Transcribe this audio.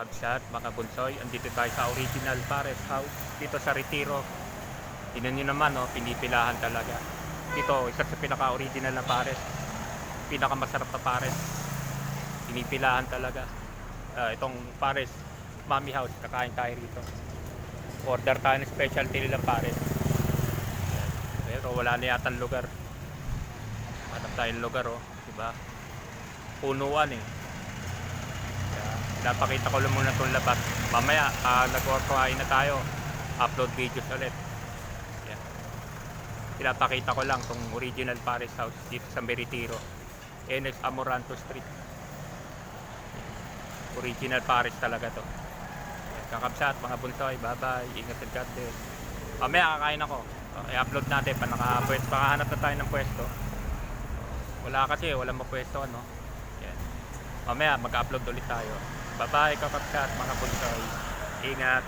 kabsat, mga bunsoy. Andito tayo sa original Pares House. Dito sa Retiro. Tinan nyo naman, oh, pinipilahan talaga. Ito, isa sa pinaka-original na Pares. Pinakamasarap na Pares. Pinipilahan talaga. Ah, itong Pares, Mami House, kakain tayo rito. Order tayo ng specialty nilang Pares. Pero wala na yata lugar. Hanap tayo ng lugar, oh. Diba? Punuan, eh. Napakita ko lang muna itong labas. Mamaya, uh, nag-workawain na tayo. Upload videos ulit. Yan. Pinapakita ko lang itong original Paris House dito sa Meritiro. NS Amoranto Street. Original Paris talaga to. Kakabsat, mga bunsoy, bye-bye. Ingat and God bless. Mamaya kakain ako. Uh, i-upload natin pa nakapwesto. Pakahanap na tayo ng pwesto. Wala kasi, walang mapwesto ano. Yan. Mamaya mag-upload ulit tayo. Bye-bye kakabsat mga bunsoy. Ingat.